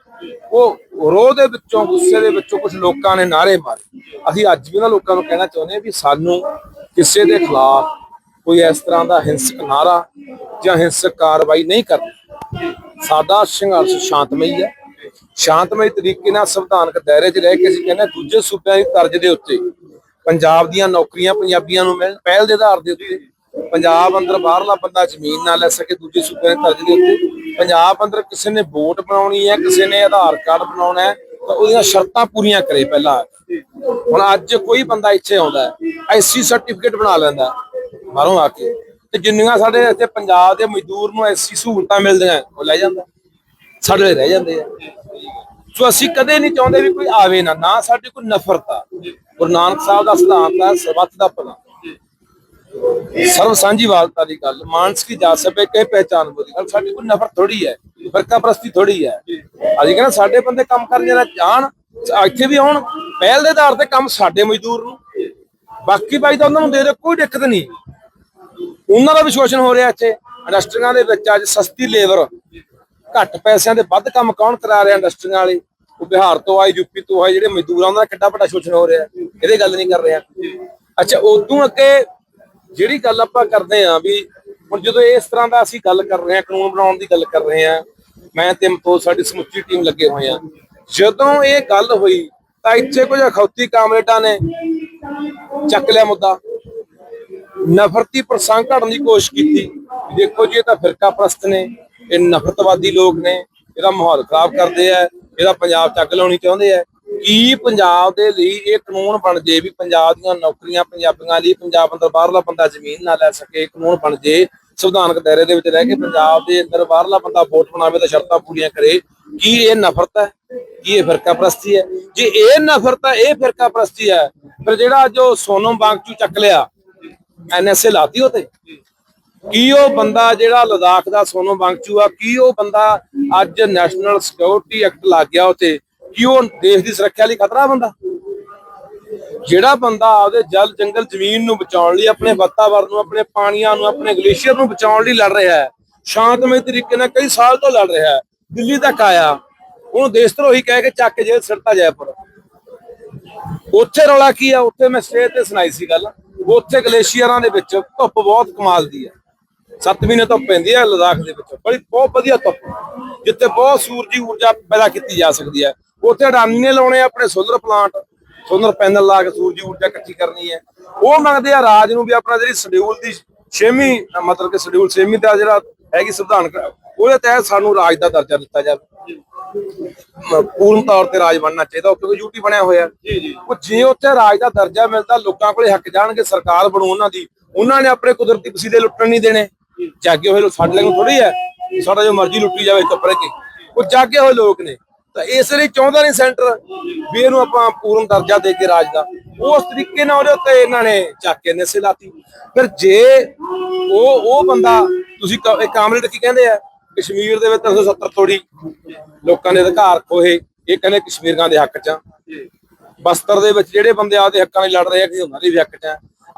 ਉਹ ਰੋਹ ਦੇ ਵਿੱਚੋਂ, ਗੁੱਸੇ ਦੇ ਵਿੱਚੋਂ ਕੁਝ ਲੋਕਾਂ ਨੇ ਨਾਰੇ ਮਾਰੇ। ਅਸੀਂ ਅੱਜ ਵੀ ਉਹਨਾਂ ਲੋਕਾਂ ਨੂੰ ਕਹਿਣਾ ਚਾਹੁੰਦੇ ਹਾਂ ਵੀ ਸਾਨੂੰ ਕਿਸੇ ਦੇ ਖਿਲਾਫ ਕੋਈ ਇਸ ਤਰ੍ਹਾਂ ਦਾ ਹਿੰਸਕ ਨਾਰਾ ਜਾਂ ਹਿੰਸਕ ਕਾਰਵਾਈ ਨਹੀਂ ਕਰਨੀ। ਸਾਡਾ ਸੰਘਰਸ਼ ਸ਼ਾਂਤਮਈ ਹੈ। ਸ਼ਾਂਤਮਈ ਤਰੀਕੇ ਨਾਲ ਸੰਵਿਧਾਨਕ ਦਾਇਰੇ 'ਚ ਰਹਿ ਕੇ ਅਸੀਂ ਕਹਿੰਦੇ ਹਾਂ ਦੂਜੇ ਸੂਬਿਆਂ ਦੀ ਤਰਜ਼ ਦੇ ਉੱਤੇ ਪੰਜਾਬ ਦੀਆਂ ਨੌਕਰੀਆਂ ਪੰਜਾਬੀਆਂ ਨੂੰ ਮਿਲਣ ਪਹਿਲ ਦੇ ਆਧਾਰ ਦੇ ਉੱਤੇ ਪੰਜਾਬ ਅੰਦਰ ਬਾਹਰਲਾ ਬੰਦਾ ਜ਼ਮੀਨ ਨਾ ਲੈ ਸਕੇ, ਦੂਜੇ ਸੂਬਿਆਂ ਦੀ ਤਰਜ਼ ਦੇ ਉੱਤੇ। ਪੰਜਾਬ ਅੰਦਰ ਕਿਸੇ ਨੇ ਵੋਟ ਬਣਾਉਣੀ ਹੈ, ਕਿਸੇ ਨੇ ਆਧਾਰ ਕਾਰਡ ਬਣਾਉਣਾ ਹੈ, ਤਾਂ ਉਹਦੀਆਂ ਸ਼ਰਤਾਂ ਪੂਰੀਆਂ ਕਰੇ ਪਹਿਲਾਂ। ਹੁਣ ਅੱਜ ਕੋਈ ਬੰਦਾ ਇੱਥੇ ਆਉਂਦਾ ਹੈ ਐਸਸੀ ਸਰਟੀਫਿਕੇਟ ਬਣਾ ਲੈਂਦਾ ਬਾਹਰੋਂ ਆ ਕੇ। ਤੇ ਜਿੰਨੀਆਂ ਸਾਡੇ ਇੱਥੇ ਪੰਜਾਬ ਦੇ ਮਜ਼ਦੂਰ ਨੂੰ ਐਸੀ ਸਹੂਲਤਾਂ ਮਿਲਦੀਆਂ ਉਹ ਲੈ ਜਾਂਦਾ ਸਾਡੇ ਲਈ ਰਹਿ ਜਾਂਦੇ ਆ। ਸੋ ਅਸੀਂ ਕਦੇ ਨਹੀਂ ਚਾਹੁੰਦੇ ਵੀ ਕੋਈ ਆਵੇ ਨਾ ਨਾ ਸਾਡੀ ਕੋਈ ਨਫ਼ਰਤ ਆ। ਗੁਰੂ ਨਾਨਕ ਸਾਹਿਬ ਦਾ ਸਿਧਾਂਤ ਹੈ ਸਰਬੱਤ ਦਾ ਭਲਾ। ਸਰਵ ਸਾਂਝੀਵਾਲਤਾ ਦੀ ਗੱਲ ਮਾਨਸ ਕੀ ਜਾ ਸਕੇ ਕੇ ਪਹਿਚਾਨ ਬੋਲੀ। ਗੱਲ ਸਾਡੀ ਕੋਈ ਨਫ਼ਰਤ ਥੋੜੀ ਹੈ ਫਰਕਾ ਪ੍ਰਸਤੀ ਥੋੜੀ ਹੈ। ਅਸੀਂ ਕਹਿੰਦਾ ਸਾਡੇ ਬੰਦੇ ਕੰਮ ਕਰਨ ਜਾਣ ਇੱਥੇ ਵੀ ਆਉਣ ਪਹਿਲ ਦੇ ਆਧਾਰ ਤੇ ਕੰਮ ਸਾਡੇ ਮਜ਼ਦੂਰ ਨੂੰ। ਬਾਕੀ ਭਾਈ ਤਾਂ ਉਹਨਾਂ ਨੂੰ ਦੇ ਦੇ ਕੋਈ ਦਿੱਕਤ ਨਹੀਂ। ਉਹਨਾਂ ਦਾ ਵੀ ਸ਼ੋਸ਼ਣ ਹੋ ਰਿਹਾ ਇੱਥੇ। ਇੰਡਸਟਰੀਆਂ ਦੇ ਵਿੱਚ ਅੱਜ ਸਸਤੀ ਲੇਬਰ ਘੱਟ ਪੈਸਿਆਂ ਦੇ ਵੱਧ ਕੰਮ ਕੌਣ ਕਰਾ ਰਿਹਾ ਇੰਡਸਟਰੀਆਂ ਵਾਲੇ? ਉਹ ਬਿਹਾਰ ਤੋਂ ਆਏ ਯੂਪੀ ਤੋਂ ਆਏ ਜਿਹੜੇ ਮਜ਼ਦੂਰਾਂ ਦਾ ਕਿੱਡਾ ਵੱਡਾ ਸ਼ੋਸ਼ਣ ਹੋ ਰਿਹਾ। ਇਹਦੇ ਗੱਲ ਨਹੀਂ ਕਰ ਰਿਹਾ। ਅੱਛਾ ਉਦੋਂ ਅੱਗੇ ਜਿਹੜੀ ਗੱਲ ਆਪਾਂ ਕਰਦੇ ਆਂ ਵੀ ਹੁਣ ਜਦੋਂ ਇਸ ਤਰ੍ਹਾਂ ਦਾ ਅਸੀਂ ਗੱਲ ਕਰ ਰਹੇ ਹਾਂ, ਕਾਨੂੰਨ ਬਣਾਉਣ ਦੀ ਗੱਲ ਕਰ ਰਹੇ ਹਾਂ, ਮੈਂ ਤੇ ਮਤੋ ਸਾਡੀ ਸਮੁੱਚੀ ਟੀਮ ਲੱਗੇ ਹੋਏ ਆ ਜਦੋਂ ਇਹ ਗੱਲ ਹੋਈ ਤਾਂ ਇੱਥੇ ਕੁਝ ਅਖੌਤੀ ਕਾਮਰੇਟਾਂ ਨੇ ਚੱਕ ਲਿਆ ਮੁੱਦਾ। ਨਫ਼ਰਤੀ ਪ੍ਰਸੰਗ ਘੜਨ ਦੀ ਕੋਸ਼ਿਸ਼ ਕੀਤੀ ਦੇਖੋ ਜੀ, ਇਹ ਤਾਂ ਫਿਰਕਾ ਪ੍ਰਸਤ ਨੇ, ਇਹ ਨਫ਼ਰਤਵਾਦੀ ਲੋਕ ਨੇ, ਇਹਦਾ ਮਾਹੌਲ ਖਰਾਬ ਕਰਦੇ ਆ, ਇਹਦਾ ਪੰਜਾਬ ਚੱਕ ਲਾਉਣੀ ਚਾਹੁੰਦੇ ਆ। ਕੀ ਪੰਜਾਬ ਦੇ ਲਈ ਇਹ ਕਾਨੂੰਨ ਬਣ ਜੇ ਵੀ ਪੰਜਾਬ ਦੀਆਂ ਨੌਕਰੀਆਂ ਪੰਜਾਬੀਆਂ ਲਈ, ਪੰਜਾਬ ਅੰਦਰ ਬਾਹਰਲਾ ਬੰਦਾ ਜ਼ਮੀਨ ਨਾ ਲੈ ਸਕੇ ਕਾਨੂੰਨ ਬਣ ਜੇ, ਸੰਵਿਧਾਨਕ ਦਾਇਰੇ ਦੇ ਵਿੱਚ ਰਹਿ ਕੇ ਪੰਜਾਬ ਦੇ ਅੰਦਰ ਬਾਹਰਲਾ ਬੰਦਾ ਵੋਟ ਬਣਾਵੇ ਤਾਂ ਸ਼ਰਤਾਂ ਪੂਰੀਆਂ ਕਰੇ। ਕੀ ਇਹ ਨਫ਼ਰਤ ਹੈ? ਕੀ ਇਹ ਫਿਰਕਾ ਪ੍ਰਸਤੀ ਹੈ? ਜੇ ਇਹ ਨਫ਼ਰਤ ਹੈ, ਇਹ ਫਿਰਕਾ ਪ੍ਰਸਤੀ ਹੈ, ਫਿਰ ਜਿਹੜਾ ਜੋ ਸੋਨਮ ਬਾਂਗਚੂ ਚੱਕ ਲਿਆ ਐਨਐਸਏ ਲਾਤੀ ਉਤੇ ਕੀ ਉਹ ਬੰਦਾ ਜਿਹੜਾ ਲਦਾਖ ਦਾ ਸੋਨਮ ਵਾਂਗਚੂ ਆ, ਕੀ ਉਹ ਬੰਦਾ ਅੱਜ ਨੈਸ਼ਨਲ ਸਿਕਿਉਰਿਟੀ ਐਕਟ ਲੱਗ ਗਿਆ ਉਤੇ ਕਿ ਉਹ ਦੇਸ਼ ਦੀ ਸੁਰੱਖਿਆ ਲਈ ਖਤਰਾ ਬੰਦਾ? ਜਿਹੜਾ ਬੰਦਾ ਆਪਦੇ ਜਲ ਜੰਗਲ ਜ਼ਮੀਨ ਨੂੰ ਬਚਾਉਣ ਲਈ, ਆਪਣੇ ਵਾਤਾਵਰਣ ਨੂੰ, ਆਪਣੇ ਪਾਣੀਆਂ ਨੂੰ, ਆਪਣੇ ਗਲੇਸ਼ੀਅਰ ਨੂੰ ਬਚਾਉਣ ਲਈ ਲੜ ਰਿਹਾ ਹੈ, ਸ਼ਾਂਤਮਈ ਤਰੀਕੇ ਨਾਲ ਕਈ ਸਾਲ ਤੋਂ ਲੜ ਰਿਹਾ ਹੈ, ਦਿੱਲੀ ਤੱਕ ਆਇਆ, ਉਹਨੂੰ ਦੇਸ਼ ਧਰੋਹੀ ਕਹਿ ਕੇ ਚੱਕ ਕੇ ਜੇਲ੍ਹ ਸਿੱਟਾ ਜੈਪੁਰ। ਉੱਥੇ ਰੌਲਾ ਕੀ ਆ? ਉੱਥੇ ਮੈਂ ਸਟੇਜ ਤੇ ਸੁਣਾਈ ਸੀ ਗੱਲ। ਉੱਥੇ ਗਲੇਸ਼ੀਅਰਾਂ ਦੇ ਵਿੱਚ ਧੁੱਪ ਬਹੁਤ ਕਮਾਲ ਦੀ ਆ 7 ਮਹੀਨੇ ਧੁੱਪ ਪੈਂਦੀ ਆ ਲਦਾਖ ਦੇ ਵਿੱਚ। ਬੜੀ, ਬਹੁਤ ਵਧੀਆ ਧੁੱਪ, ਜਿੱਥੇ ਬਹੁਤ ਸੂਰਜੀ ਊਰਜਾ ਪੈਦਾ ਕੀਤੀ ਜਾ ਸਕਦੀ ਹੈ। ਉੱਥੇ ਅਡਾਨੀ ਨੇ ਲਾਉਣੇ ਆਪਣੇ ਸੋਲਰ ਪਲਾਂਟ ਸੋਲਰ ਪੈਨਲ ਲਾ ਕੇ ਸੂਰਜੀ ਊਰਜਾ ਇਕੱਠੀ ਕਰਨੀ ਹੈ। ਉਹ ਮੰਗਦੇ ਆ ਰਾਜ ਨੂੰ ਵੀ ਆਪਣਾ ਜਿਹੜੀ ਸ਼ਡਿਊਲ ਦੀ ਛੇਵੀਂ ਮਤਲਬ ਕਿ ਸ਼ਡਿਊਲ ਛੇਵੀਂ ਦਾ ਜਿਹੜਾ ਹੈਗੀ ਸੰਵਿਧਾਨਕ ਉਹਦੇ ਤਹਿਤ ਸਾਨੂੰ ਰਾਜ ਦਾ ਦਰਜਾ ਦਿੱਤਾ ਜਾਵੇ। ਪੂਰਨ ਤੌਰ ਤੇ ਰਾਜ ਬਣਨਾ ਚਾਹੀਦਾ ਕਿਉਂਕਿ ਯੂਟੀ ਬਣਿਆ ਹੋਇਆ। ਜੀ ਜੀ। ਉਹ ਜੇ ਉੱਥੇ ਰਾਜ ਦਾ ਦਰਜਾ ਮਿਲਦਾ ਲੋਕਾਂ ਕੋਲੇ ਹੱਕ ਜਾਣਗੇ ਸਰਕਾਰ ਬਣੂ ਉਹਨਾਂ ਦੀ। ਉਹਨਾਂ ਨੇ ਆਪਣੇ ਕੁਦਰਤੀ ਵਸੀਲੇ ਲੁੱਟਣ ਨਹੀਂ ਦੇਣੇ। ਜਾਗੇ ਹੋਏ ਲੋਕ ਸਾਡੇ ਲਈ ਥੋੜੀ ਹੈ ਸਾਡਾ ਜੋ ਮਰਜ਼ੀ ਲੁੱਟੀ ਜਾਵੇ ਰਹਿ ਕੇ ਉਹ ਜਾਗੇ ਹੋਏ ਲੋਕ ਨੇ। ਤਾਂ ਇਸ ਲਈ ਚਾਹੁੰਦਾ ਨਹੀਂ ਸੈਂਟਰ ਵੀ ਇਹਨੂੰ ਆਪਾਂ ਪੂਰਨ ਦਰਜਾ ਦੇ ਕੇ ਰਾਜ ਦਾ। ਉਸ ਤਰੀਕੇ ਨਾਲ ਉਹਦੇ ਉੱਤੇ ਇਹਨਾਂ ਨੇ ਚੱਕ ਕੇ ਨਸੇ ਲਾਤੀ। ਫਿਰ ਜੇ ਉਹ ਉਹ ਬੰਦਾ, ਤੁਸੀਂ ਕਾਮਰੇਡ ਕੀ ਕਹਿੰਦੇ ਆ? ਕਸ਼ਮੀਰ ਦੇ ਵਿੱਚ 370 ਤੋੜੀ ਲੋਕਾਂ ਦੇ ਅਧਿਕਾਰ ਖੋਹੇ। ਇਹ ਕਹਿੰਦੇ ਕਸ਼ਮੀਰਾਂ ਦੇ ਹੱਕ 'ਚ ਆ। ਬਸਤਰ ਦੇ ਵਿੱਚ ਜਿਹੜੇ ਬੰਦੇ ਆਪਦੇ ਹੱਕਾਂ ਲਈ ਲੜ ਰਹੇ ਆ ਕਿ ਉਹਨਾਂ ਦੇ ਵੀ ਹੱਕ 'ਚ ਆ।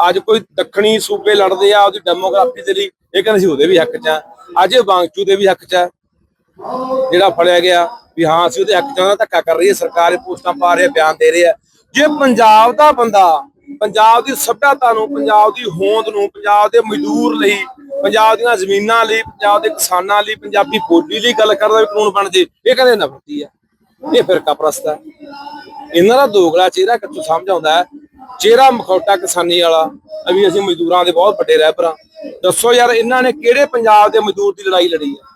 ਅੱਜ ਕੋਈ ਦੱਖਣੀ ਸੂਬੇ ਲੜਦੇ ਆ ਉਹਦੀ ਡੈਮੋਗ੍ਰਾਫੀ ਦੇ ਲਈ, ਇਹ ਕਹਿੰਦੇ ਸੀ ਉਹਦੇ ਵੀ ਹੱਕ 'ਚ ਆ। ਅੱਜ ਇਹ ਬਾਂਗਚੂ ਦੇ ਵੀ ਹੱਕ 'ਚ ਆ। ਜਿਹੜਾ ਫੜਿਆ ਗਿਆ। ਵੀ ਹਾਂ, ਅਸੀਂ ਉਹਦੇ ਹੱਕ ਚਾਹੁੰਦਾ ਧੱਕਾ ਕਰ ਰਹੀ ਹੈ ਸਰਕਾਰ ਇਹ ਪੋਸਟਾਂ ਪਾ ਰਹੀ ਹੈ ਬਿਆਨ ਦੇ ਰਹੀ ਹੈ ਜੇ ਪੰਜਾਬ ਦਾ ਬੰਦਾ, ਪੰਜਾਬ ਦੀ ਸੱਭਿਆਤਾ ਨੂੰ, ਪੰਜਾਬ ਦੀ ਹੋਂਦ ਨੂੰ, ਪੰਜਾਬ ਦੇ ਮਜ਼ਦੂਰ ਲਈ, ਪੰਜਾਬ ਦੀਆਂ ਜ਼ਮੀਨਾਂ ਲਈ, ਪੰਜਾਬ ਦੇ ਕਿਸਾਨਾਂ ਲਈ, ਪੰਜਾਬੀ ਬੋਲੀ ਲਈ ਗੱਲ ਕਰਦਾ ਵੀ ਕਾਨੂੰਨ ਬਣ ਜੇ, ਇਹ ਕਹਿੰਦੇ ਨਫ਼ਰਤੀ ਆ। ਇਹ ਫਿਰਕਾ ਪ੍ਰਸਤ ਹੈ ਇਹਨਾਂ ਦਾ ਦੋਗਲਾ ਚਿਹਰਾ ਕਿੱਥੋਂ ਸਮਝ ਆਉਂਦਾ ਹੈ? ਚਿਹਰਾ ਮਖੌਟਾ ਕਿਸਾਨੀ ਵਾਲਾ, ਅਭੀ ਅਸੀਂ ਮਜ਼ਦੂਰਾਂ ਦੇ ਬਹੁਤ ਵੱਡੇ ਰਹਿਬਰਾਂ। ਦੱਸੋ ਯਾਰ, ਇਹਨਾਂ ਨੇ ਕਿਹੜੇ ਪੰਜਾਬ ਦੇ ਮਜ਼ਦੂਰ ਦੀ ਲੜਾਈ ਲੜੀ ਹੈ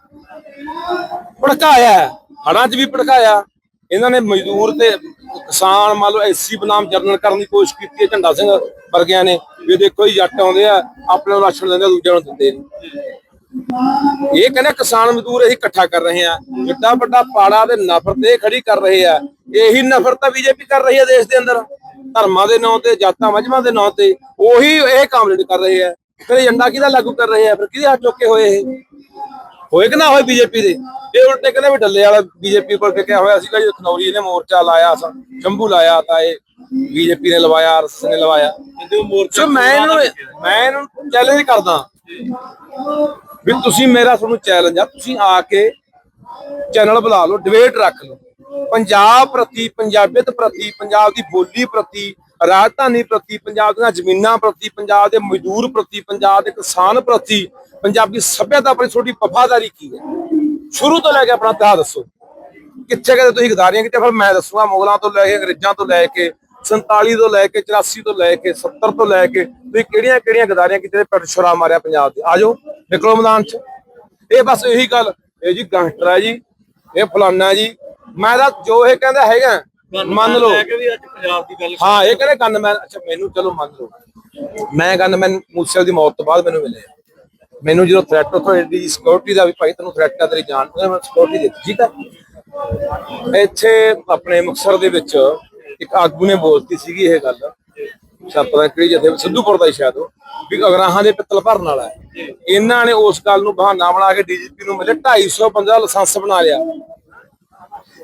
ਭੜਕਾਇਆ ਹੈ। ਹੜਾਂ 'ਚ ਵੀ ਭੜਕਾਇਆ। ਇਹਨਾਂ ਨੇ ਮਜ਼ਦੂਰ ਤੇ ਕਿਸਾਨ ਮੰਨ ਲਓ ਐਸਸੀ ਬਨਾਮ ਜਰਨਲ ਕਰਨ ਦੀ ਕੋਸ਼ਿਸ਼ ਕੀਤੀ ਹੈ, ਝੰਡਾ ਸਿੰਘ ਵਰਗਿਆਂ ਨੇ ਵੀ ਦੇਖੋ ਜੀ ਜੱਟ ਆਉਂਦੇ ਆ, ਆਪਣੇ ਨੂੰ ਰਾਸ਼ਨ ਦਿੰਦੇ ਦੂਜਿਆਂ ਨੂੰ ਦਿੰਦੇ ਨਹੀਂ। ਇਹ ਕਹਿੰਦੇ ਕਿਸਾਨ ਮਜ਼ਦੂਰ ਅਸੀਂ ਇਕੱਠਾ ਕਰ ਰਹੇ ਆ। ਜਿੱਡਾ ਵੱਡਾ ਪਾੜਾ ਤੇ ਨਫ਼ਰਤ ਇਹ ਖੜੀ ਕਰ ਰਹੇ ਆ। ਇਹੀ ਨਫ਼ਰਤ ਤਾਂ ਬੀਜੇਪੀ ਕਰ ਰਹੀ ਹੈ ਦੇਸ਼ ਦੇ ਅੰਦਰ। ਧਰਮਾਂ ਦੇ ਨਾਂ ਤੇ, ਜਾਤਾਂ ਮਜਮਾਂ ਦੇ ਨਾਂ ਤੇ, ਉਹੀ ਇਹ ਕਾਮਰੇਡ ਕਰ ਰਹੇ ਆ। ਫਿਰ ਏਜੰਡਾ ਕਿਹਦਾ ਲਾਗੂ ਕਰ ਰਹੇ ਆ? ਫਿਰ ਕਿਹਦੇ ਹੱਥ ਚੁੱਕੇ ਹੋਏ ਇਹ? ਹੋਏ ਕਿ ਨਾ ਹੋਏ ਬੀਜੇਪੀ ਦੇ? ਇਹ ਉਲਟੇ ਕਹਿੰਦੇ ਵੀ ਡੱਲੇ ਵਾਲਾ ਬੀਜੇਪੀ ਕੋਲ ਟਿਕਿਆ ਹੋਇਆ ਸੀਗਾ ਜੀ ਖਨੌਰੀ ਨੇ ਮੋਰਚਾ ਲਾਇਆ ਸ- ਸ਼ੰਭੂ ਲਾਇਆ ਤਾਂ ਇਹ ਬੀਜੇਪੀ ਨੇ ਲਵਾਇਆ ਆਰਐਸਐਸ ਨੇ ਲਵਾਇਆ। ਕਹਿੰਦੇ ਉਹ ਮੋਰਚਾ ਸੋ ਮੈਂ ਇਹਨੂੰ ਮੈਂ ਇਹਨੂੰ ਚੈਲੰਜ ਕਰਦਾ ਵੀ ਤੁਸੀਂ ਮੇਰਾ ਤੁਹਾਨੂੰ ਚੈਲੰਜ ਆ ਤੁਸੀਂ ਆ ਕੇ ਚੈਨਲ ਬੁਲਾ ਲਓ ਡਿਬੇਟ ਰੱਖ ਲਓ। ਪੰਜਾਬ ਪ੍ਰਤੀ ਪੰਜਾਬੀਅਤ ਪ੍ਰਤੀ ਪੰਜਾਬ ਦੀ ਬੋਲੀ ਪ੍ਰਤੀ ਰਾਜਧਾਨੀ ਪ੍ਰਤੀ, ਪੰਜਾਬ ਦੀਆਂ ਜ਼ਮੀਨਾਂ ਪ੍ਰਤੀ, ਪੰਜਾਬ ਦੇ ਮਜ਼ਦੂਰ ਪ੍ਰਤੀ, ਪੰਜਾਬ ਦੇ ਕਿਸਾਨ ਪ੍ਰਤੀ, ਪੰਜਾਬੀ ਸੱਭਿਅਤਾ ਪ੍ਰਤੀ ਤੁਹਾਡੀ ਵਫਾਦਾਰੀ ਕੀ ਹੈ? ਸ਼ੁਰੂ ਤੋਂ ਲੈ ਕੇ ਆਪਣਾ ਇਤਿਹਾਸ ਦੱਸੋ। ਕਿੱਥੇ ਕਿਤੇ ਤੁਸੀਂ ਗਦਾਰੀਆਂ ਕਿਤੇ ਫਿਰ ਮੈਂ ਦੱਸੂਗਾ, ਮੁਗਲਾਂ ਤੋਂ ਲੈ ਕੇ, ਅੰਗਰੇਜ਼ਾਂ ਤੋਂ ਲੈ ਕੇ 47 ਤੋਂ ਲੈ ਕੇ 84 ਤੋਂ ਲੈ ਕੇ 70 ਤੋਂ ਲੈ ਕੇ, ਤੁਸੀਂ ਕਿਹੜੀਆਂ ਕਿਹੜੀਆਂ ਗਦਾਰੀਆਂ ਕੀਤੇ ਪਿੱਟ ਛੁਰਾ ਮਾਰਿਆ ਪੰਜਾਬ ਦੇ ਆਜੋ ਨਿਕਲੋ ਮੈਦਾਨ 'ਚ। ਇਹ ਬਸ ਇਹੀ ਗੱਲ। ਇਹ ਜੀ ਗangster ਹੈ ਜੀ, ਇਹ ਫਲਾਨਾ ਜੀ। ਮੈਂ ਤਾਂ ਜੋ ਇਹ ਕਹਿੰਦਾ ਹੈਗਾ ਮੰਨ ਲਓ। ਲੈ ਕੇ ਵੀ ਅੱਜ ਪੰਜਾਬ ਦੀ ਗੱਲ ਹਾਂ ਇਹ ਕਹਿੰਦੇ ਗਨਮੈਨ ਅੱਛਾ ਮੈਨੂੰ ਚਲੋ ਮੰਨ ਲਓ। ਮੈਂ ਗਨਮੈਨ ਮੂਸੇਵਾਲ ਦੀ ਮੌਤ ਤੋਂ ਬਾਅਦ ਮੈਨੂੰ ਮਿਲੇ। ਮੈਨੂੰ ਜਦੋਂ ਥ੍ਰੈਟ ਉੱਥੋਂ ਦੀ ਸਿਕਿਉਰਿਟੀ ਦਾ ਵੀ ਭਾਈ ਤੈਨੂੰ ਥ੍ਰੈਟ ਆ ਤੇਰੀ ਜਾਨ ਮੈਨੂੰ ਸਿਕਿਉਰਿਟੀ ਦਿੱਤੀ ਠੀਕ ਆ? ਇੱਥੇ ਆਪਣੇ ਮੁਕਤਸਰ ਦੇ ਵਿੱਚ ਇੱਕ ਆਗੂ ਨੇ ਬੋਲਤੀ ਸੀਗੀ ਇਹ ਗੱਲ। ਪਤਾ ਨੀ ਕਿਹੜੀ ਜਥੇ ਸਿੱਧੂਪੁਰ ਦਾ ਹੀ ਸ਼ਾਇਦ ਉਹ ਵੀ ਅਗਰਾਹਾਂ ਦੇ ਪਿੱਤਲ ਭਰਨ ਵਾਲਾ ਇਹਨਾਂ ਨੇ ਉਸ ਗੱਲ ਨੂੰ ਬਹਾਨਾ ਬਣਾ ਕੇ ਡੀਜੀਪੀ ਨੂੰ ਮਿਲੇ 250 ਬੰਦਾ ਲਾਇਸੈਂਸ ਬਣਾ ਲਿਆ।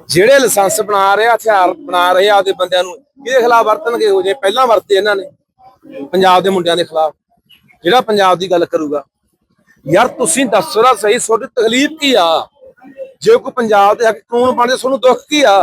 ਜਿਹੜੇ ਲਾਇਸੈਂਸ ਬਣਾ ਰਹੇ ਆ ਹਥਿਆਰ ਬਣਾ ਰਹੇ ਆ ਆਪਦੇ ਬੰਦਿਆਂ ਨੂੰ ਇਹਦੇ ਖਿਲਾਫ ਵਰਤਣਗੇ ਹੋ ਜੇ ਪਹਿਲਾਂ ਵਰਤੇ ਇਹਨਾਂ ਨੇ ਪੰਜਾਬ ਦੇ ਮੁੰਡਿਆਂ ਦੇ ਖਿਲਾਫ। ਜਿਹੜਾ ਪੰਜਾਬ ਦੀ ਗੱਲ ਕਰੂਗਾ ਯਾਰ ਤੁਸੀਂ ਦੱਸੋ ਨਾ ਸਹੀ ਤੁਹਾਡੀ ਤਕਲੀਫ ਕੀ ਆ? ਜੇ ਕੋਈ ਪੰਜਾਬ ਦੇ ਹੱਕ ਕਾਨੂੰਨ ਬਣਦੇ ਤੁਹਾਨੂੰ ਦੁੱਖ ਕੀ ਆ?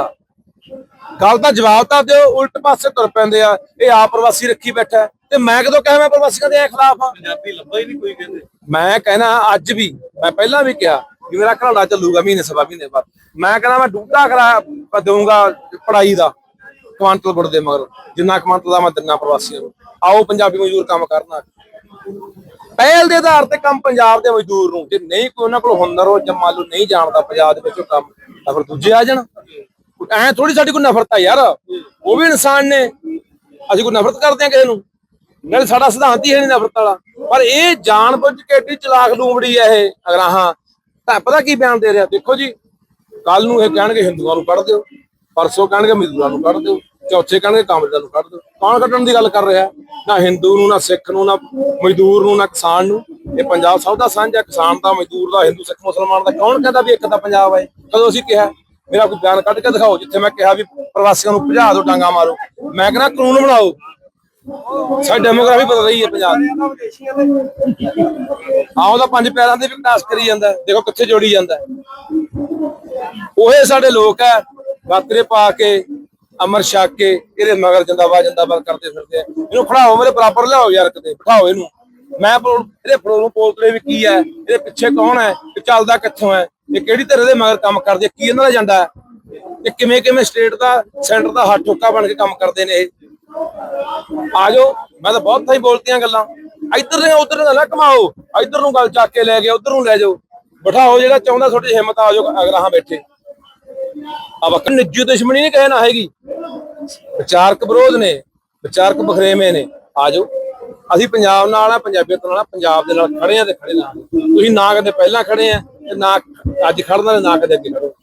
ਗੱਲ ਦਾ ਜਵਾਬ ਤਾਂ ਦਿਓ ਉਲਟ ਪਾਸੇ ਤੁਰ ਪੈਂਦੇ ਆ ਇਹ ਆਪ ਪ੍ਰਵਾਸੀ ਰੱਖੀ ਬੈਠਾ। ਤੇ ਮੈਂ ਕਦੋਂ ਕਿਹਾ ਮੈਂ ਪ੍ਰਵਾਸੀਆਂ ਦੇ ਖਿਲਾਫ ਆ? ਪੰਜਾਬੀ ਲੱਭਾ ਹੀ ਨਹੀਂ ਕੋਈ ਕਹਿੰਦੇ। ਮੈਂ ਕਹਿਣਾ ਅੱਜ ਵੀ ਮੈਂ ਪਹਿਲਾਂ ਵੀ ਕਿਹਾ ਕਿ ਮੇਰਾ ਘਰਾੜਾ ਚੱਲੂਗਾ ਮਹੀਨੇ ਸਵਾ ਮਹੀਨੇ ਬਾਅਦ। ਮੈਂ ਕਹਿੰਦਾ ਮੈਂ ਡੂਟਾ ਕਰਾ ਦਊਂਗਾ ਪੜਾਈ ਦਾ ਕੁਆਂਟਲ ਗੁੜ ਦੇ ਮਗਰ, ਜਿੰਨਾ ਕੁਆਂਟਲ ਦਾ ਮੈਂ ਦਿੰਨਾ ਪ੍ਰਵਾਸੀਆਂ ਨੂੰ। ਆਓ ਪੰਜਾਬੀ ਮਜ਼ਦੂਰ ਕੰਮ ਕਰਨਾ। ਪਹਿਲ ਦੇ ਆਧਾਰ ਤੇ ਕੰਮ ਪੰਜਾਬ ਦੇ ਮਜ਼ਦੂਰ ਨੂੰ। ਜੇ ਨਹੀਂ ਕੋਈ ਉਹਨਾਂ ਕੋਲ ਹੁਨਰ ਹੋ, ਜਾਂ ਮੰਨ ਲਓ ਨਹੀਂ ਜਾਣਦਾ ਪੰਜਾਬ ਦੇ ਵਿੱਚੋਂ ਕੰਮ, ਤਾਂ ਫਿਰ ਦੂਜੇ ਆ ਜਾਣ। ਐ ਥੋੜੀ ਸਾਡੀ ਕੋਈ ਨਫ਼ਰਤ ਆ ਯਾਰ। ਉਹ ਵੀ ਇਨਸਾਨ ਨੇ। ਅਸੀਂ ਕੋਈ ਨਫ਼ਰਤ ਕਰਦੇ ਆ ਕਿਸੇ ਨੂੰ। ਨਾਲ ਸਾਡਾ ਸਿਧਾਂਤ ਹੀ ਹੈ ਨਹੀਂ ਨਫ਼ਰਤ ਵਾਲਾ। ਪਰ ਇਹ ਜਾਣ ਬੁੱਝ ਕੇ ਏਡੀ ਚਲਾਕ ਲੂੰਬੜੀ ਹੈ ਇਹ ਅਗਰਾਹਾਂ। ਤਾਂ ਪਤਾ ਕੀ ਬਿਆਨ ਦੇ ਰਿਹਾ? ਦੇਖੋ ਜੀ ਕੱਲ ਨੂੰ ਇਹ ਕਹਿਣਗੇ ਹਿੰਦੂਆਂ ਨੂੰ ਕੱਢ ਦਿਓ, ਪਰਸੋਂ ਕਹਿਣਗੇ ਮਜ਼ਦੂਰਾਂ ਨੂੰ ਕੱਢ ਦਿਓ, ਚੌਥੇ ਕਹਿਣਗੇ ਕਾਮਰੇਡਾਂ ਨੂੰ ਕੱਢ ਦਿਓ। ਕੌਣ ਕੱਢਣ ਦੀ ਗੱਲ ਕਰ ਰਿਹਾ? ਨਾ ਹਿੰਦੂ ਨੂੰ, ਨਾ ਸਿੱਖ ਨੂੰ, ਨਾ ਮਜ਼ਦੂਰ ਨੂੰ, ਨਾ ਕਿਸਾਨ ਨੂੰ। ਇਹ ਪੰਜਾਬ ਸਭ ਦਾ ਸਾਂਝਾ ਕਿਸਾਨ ਦਾ, ਮਜ਼ਦੂਰ ਦਾ, ਹਿੰਦੂ, ਸਿੱਖ, ਮੁਸਲਮਾਨ ਦਾ। ਕੌਣ ਕਹਿੰਦਾ ਵੀ ਇੱਕ ਦਾ ਪੰਜਾਬ ਹੈ ਕਦੋਂ ਅਸੀਂ ਕਿਹਾ? ਮੇਰਾ ਕੋਈ ਬਿਆਨ ਕੱਢ ਕੇ ਦਿਖਾਓ, ਜਿੱਥੇ ਮੈਂ ਕਿਹਾ ਵੀ ਪ੍ਰਵਾਸੀਆਂ ਨੂੰ ਭਜਾ ਦਿਓ, ਡਾਂਗਾ ਮਾਰੋ। ਮੈਂ ਕਹਿੰਦਾ ਕਾਨੂੰਨ ਬਣਾਓ। ਸਾਡੀ ਡੈਮੋਗ੍ਰਾਫੀ ਬਦਲ ਰਹੀ ਹੈ ਪੰਜਾਬ ਦੀ। ਆਹ ਉਹਦਾ ਪੰਜ ਪਿਆਰਾਂ ਦੇ ਵੀ ਵਿਕਾਸ ਕਰੀ ਜਾਂਦਾ। ਦੇਖੋ ਕਿੱਥੇ ਜੋੜੀ ਜਾਂਦਾ। ਉਹੇ ਸਾਡੇ ਲੋਕ ਹੈ। ਗਾਤਰੇ ਪਾ ਕੇ ਅਮਰ ਛਕ ਕੇ ਇਹਦੇ ਮਗਰ ਜਿੰਦਾਬਾਦ ਜਿੰਦਾਬਾਦ ਕਰਦੇ ਫਿਰਦੇ ਆ। ਇਹਨੂੰ ਖੜਾਓ ਮੇਰੇ ਬਰਾਬਰ ਲਿਆਓ ਯਾਰ ਕਿਤੇ। ਬਿਠਾਓ ਇਹਨੂੰ। ਮੈਂ ਇਹਦੇ ਫਲੋ ਨੂੰ ਪੋਲਤਰੇ ਵੀ ਕੀ ਹੈ? ਇਹਦੇ ਪਿੱਛੇ ਕੌਣ ਹੈ? ਇਹ ਚੱਲਦਾ ਕਿੱਥੋਂ ਹੈ? ਇਹ ਕਿਹੜੀ ਤਰ੍ਹਾਂ ਦੇ ਮਗਰ ਕੰਮ ਕਰਦੇ? ਕੀ ਇਹਨਾਂ ਦਾ ਏਜੰਡਾ ਹੈ? ਇਹ ਕਿਵੇਂ ਕਿਵੇਂ ਸਟੇਟ ਦਾ ਸੈਂਟਰ ਦਾ ਹੱਥ ਠੋਕਾ ਬਣ ਕੇ ਕੰਮ ਕਰਦੇ ਨੇ ਇਹ? ਆ ਜਾਓ, ਮੈਂ ਤਾਂ ਬਹੁਤ ਥਾਈ ਬੋਲਤੀਆਂ ਗੱਲਾਂ। ਇੱਧਰ ਨੇ ਉੱਧਰ ਨਾ ਕਮਾਓ ਇੱਧਰ ਨੂੰ ਗੱਲ ਚੱਕ ਕੇ ਲੈ ਕੇ ਉੱਧਰ ਨੂੰ ਲੈ ਜਾਓ। ਬਿਠਾਓ ਜਿਹੜਾ ਚਾਹੁੰਦਾ, ਤੁਹਾਡੀ ਹਿੰਮਤ ਆ ਜਾਓ ਅਗਰਾਹਾਂ ਬੈਠੇ। ਆ ਵਕਨ ਨਿੱਜੀ ਦੁਸ਼ਮਣੀ ਨਹੀਂ ਕਹੇ ਨਾ ਹੈਗੀ। ਵਿਚਾਰਕ ਵਿਰੋਧ ਨੇ, ਵਿਚਾਰਕ ਬਖਰੇਵੇਂ ਨੇ। ਆ ਜਾਓ। ਅਸੀਂ ਪੰਜਾਬ ਨਾਲ ਆ ਪੰਜਾਬੀਅਤ ਨਾਲ ਪੰਜਾਬ ਦੇ ਨਾਲ ਖੜੇ ਆ ਤੇ ਖੜੇ ਨਾਲ ਤੁਸੀਂ ਨਾ ਕਦੇ ਪਹਿਲਾਂ ਖੜੇ ਆ ਤੇ ਨਾ ਅੱਜ ਖੜਨਾ ਤੇ ਨਾ ਕਦੇ ਅੱਗੇ ਖੜੋ